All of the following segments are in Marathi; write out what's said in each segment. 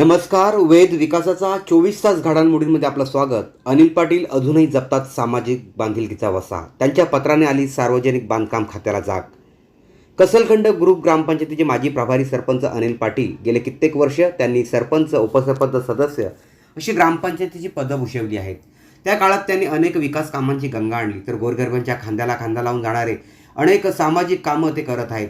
नमस्कार वेद विकासाचा चोवीस तास घडामोडींमध्ये आपलं स्वागत. अनिल पाटील अजूनही जपतात सामाजिक बांधिलकीचा वसा. त्यांच्या पत्राने आली सार्वजनिक बांधकाम खात्याला जाग. कसलखंड ग्रुप ग्रामपंचायतीचे माजी प्रभारी सरपंच अनिल पाटील गेले कित्येक वर्ष त्यांनी सरपंच उपसरपंच सदस्य अशी ग्रामपंचायतीची पदं भूषवली आहेत. त्या काळात त्यांनी अनेक विकास कामांची गंगा आणली तर गोरगरबांच्या खांद्याला खांदा लावून जाणारे अनेक सामाजिक कामं ते करत आहेत.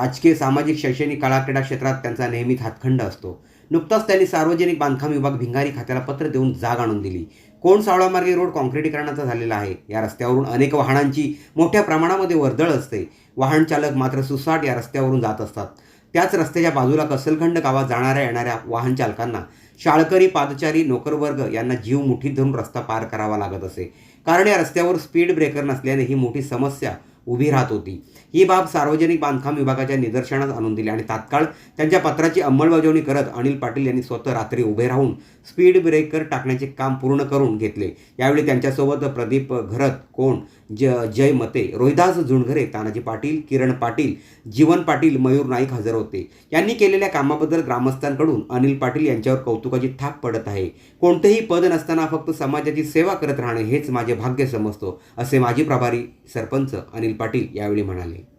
राजकीय सामाजिक शैक्षणिक कलाक्रीडा क्षेत्रात त्यांचा नेहमीच हातखंड असतो. नुकताच त्यांनी सार्वजनिक बांधकाम विभाग भिंगारी खात्याला पत्र देऊन जाग आणून दिली. कोण सावळामार्गे रोड काँक्रिटीकरणाचा झालेला आहे? या रस्त्यावरून अनेक वाहनांची मोठ्या प्रमाणामध्ये वर्दळ असते. वाहन चालक मात्र सुसाट या रस्त्यावरून जात असतात. त्याच रस्त्याच्या बाजूला कसलखंड गावात जाणाऱ्या येणाऱ्या वाहन चालकांना शाळकरी पादचारी नोकरवर्ग यांना जीव मुठीत धरून रस्ता पार करावा लागत असे. कारण या रस्त्यावर स्पीड ब्रेकर नसल्याने ही मोठी समस्या उभी राहत होती. ही बाब सार्वजनिक बांधकाम विभागाच्या निदर्शनास आणून दिली आणि तात्काळ त्यांच्या पत्राची अंमलबजावणी करत अनिल पाटील यांनी स्वतः रात्री उभे राहून स्पीड ब्रेकर टाकण्याचे काम पूर्ण करून घेतले. यावेळी त्यांच्यासोबत प्रदीप घरत कोण? ज जय मते रोहिदास झुणघरे तानाजी पाटील किरण पाटील जीवन पाटील मयूर नाईक हजर होते. यांनी केलेल्या कामाबद्दल ग्रामस्थांकडून अनिल पाटील यांच्यावर कौतुक कौतुकाची थाप पडत आहे. कोणतेही पद नसताना फक्त समाजाची सेवा करत राहणे हेच माझे भाग्य समजतो असे माजी प्रभारी सरपंच अनिल पाटील यावेळी म्हणाले.